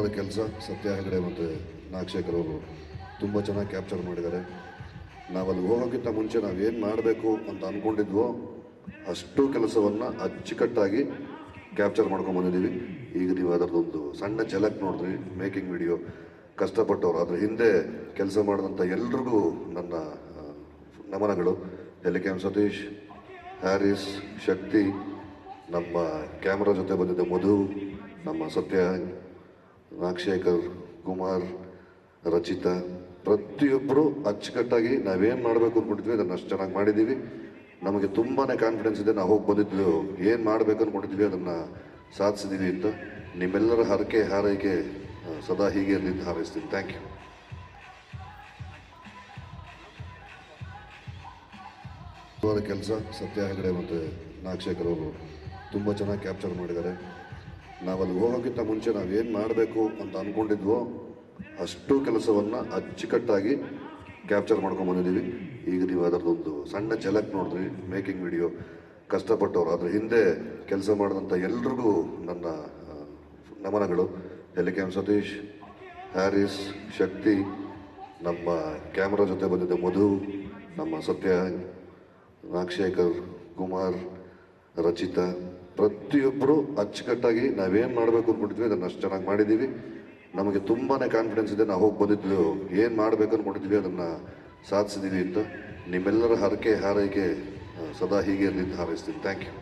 ಅದ್ಭುತವಾದ ಕೆಲಸ ಸತ್ಯ ಹೆಗಡೆ ಮತ್ತು ನಾಗಶೇಖರ್ ಅವರು ತುಂಬ ಚೆನ್ನಾಗಿ ಕ್ಯಾಪ್ಚರ್ ಮಾಡಿದ್ದಾರೆ. ನಾವಲ್ಲಿ ಹೋಗೋಕ್ಕಿಂತ ಮುಂಚೆ ನಾವೇನು ಮಾಡಬೇಕು ಅಂತ ಅಂದ್ಕೊಂಡಿದ್ವೋ ಅಷ್ಟು ಕೆಲಸವನ್ನು ಅಚ್ಚುಕಟ್ಟಾಗಿ ಕ್ಯಾಪ್ಚರ್ ಮಾಡ್ಕೊಂಡು ಬಂದಿದ್ದೀವಿ. ಈಗ ನೀವು ಅದರದೊಂದು ಸಣ್ಣ ಝಲಕ್ ನೋಡಿದ್ರಿ ಮೇಕಿಂಗ್ ವಿಡಿಯೋ ಕಷ್ಟಪಟ್ಟವರು. ಅದರ ಹಿಂದೆ ಕೆಲಸ ಮಾಡಿದಂಥ ಎಲ್ರಿಗೂ ನನ್ನ ನಮನಗಳು. ಹೆಲಿಕ್ಯಾಮ್ ಸತೀಶ್, ಹ್ಯಾರಿಸ್, ಶಕ್ತಿ, ನಮ್ಮ ಕ್ಯಾಮ್ರಾ ಜೊತೆ ಬಂದಿದ್ದ ಮಧು, ನಮ್ಮ ಸತ್ಯ. ನಾಗಶೇಖರ್ ಕುಮಾರ್ ರಚಿತಾ ಪ್ರತಿಯೊಬ್ಬರು ಅಚ್ಚುಕಟ್ಟಾಗಿ ನಾವೇನು ಮಾಡಬೇಕು ಅಂದ್ಕೊಂಡಿದ್ವಿ ಅದನ್ನು ಅಷ್ಟು ಚೆನ್ನಾಗಿ ಮಾಡಿದ್ದೀವಿ ನಮಗೆ ತುಂಬಾ ಕಾನ್ಫಿಡೆನ್ಸ್ ಇದೆ ನಾವು ಹೋಗಿ ಬಂದಿದ್ವಿ ಏನು ಮಾಡಬೇಕು ಅಂದ್ಕೊಂಡಿದ್ವಿ ಅದನ್ನು ಸಾಧಿಸಿದ್ದೀವಿ ಅಂತ. ನಿಮ್ಮೆಲ್ಲರ ಹರಕೆ, ಹಾರೈಕೆ ಸದಾ ಹೀಗೆ ಇರಲಿ ಅಂತ ಹಾರೈಸ್ತೀನಿ. ಥ್ಯಾಂಕ್ ಯು ಕೆಲಸ ಸತ್ಯ ಹೆಗಡೆ ಮತ್ತು ನಾಗಶೇಖರ್ ಅವರು ತುಂಬ ಚೆನ್ನಾಗಿ ಕ್ಯಾಪ್ಚರ್ ಮಾಡಿದ್ದಾರೆ. ನಾವಲ್ಲಿ ಹೋಗೋಕ್ಕಿಂತ ಮುಂಚೆ ನಾವೇನು ಮಾಡಬೇಕು ಅಂತ ಅಂದ್ಕೊಂಡಿದ್ವೋ ಅಷ್ಟು ಕೆಲಸವನ್ನು ಅಚ್ಚುಕಟ್ಟಾಗಿ ಕ್ಯಾಪ್ಚರ್ ಮಾಡ್ಕೊಂಡು ಬಂದಿದ್ದೀವಿ. ಈಗ ನೀವು ಅದರದೊಂದು ಸಣ್ಣ ಝಲಕ್ ನೋಡಿದ್ರಿ ಮೇಕಿಂಗ್ ವಿಡಿಯೋ ಕಷ್ಟಪಟ್ಟವರು ಅದ್ರ ಹಿಂದೆ ಕೆಲಸ ಮಾಡಿದಂಥ ಎಲ್ರಿಗೂ ನನ್ನ ನಮನಗಳು. ಹೆಲಿಕ್ಯಾಮ್ ಸತೀಶ್, ಹ್ಯಾರಿಸ್, ಶಕ್ತಿ, ನಮ್ಮ ಕ್ಯಾಮ್ರಾ ಜೊತೆ ಬಂದಿದ್ದ ಮಧು, ನಮ್ಮ ಸತ್ಯ, ನಾಗಶೇಖರ್, ಕುಮಾರ್, ರಚಿತಾ ಪ್ರತಿಯೊಬ್ಬರು ಅಚ್ಚುಕಟ್ಟಾಗಿ ನಾವೇನು ಮಾಡಬೇಕು ಅಂದ್ಕೊಂಡಿದ್ವಿ ಅದನ್ನು ಅಷ್ಟು ಚೆನ್ನಾಗಿ ಮಾಡಿದ್ದೀವಿ ನಮಗೆ ತುಂಬಾ ಕಾನ್ಫಿಡೆನ್ಸ್ ಇದೆ, ನಾವು ಹೋಗಿ ಬಂದಿದ್ವಿ, ಏನು ಮಾಡಬೇಕು ಅಂದ್ಕೊಂಡಿದ್ವಿ ಅದನ್ನು ಸಾಧಿಸಿದ್ದೀವಿ ಅಂತ. ನಿಮ್ಮೆಲ್ಲರ ಹರಕೆ ಹಾರೈಕೆ ಸದಾ ಹೀಗೆ ಇರಲಿ ಹಾರೈಸ್ತೀನಿ. Thank you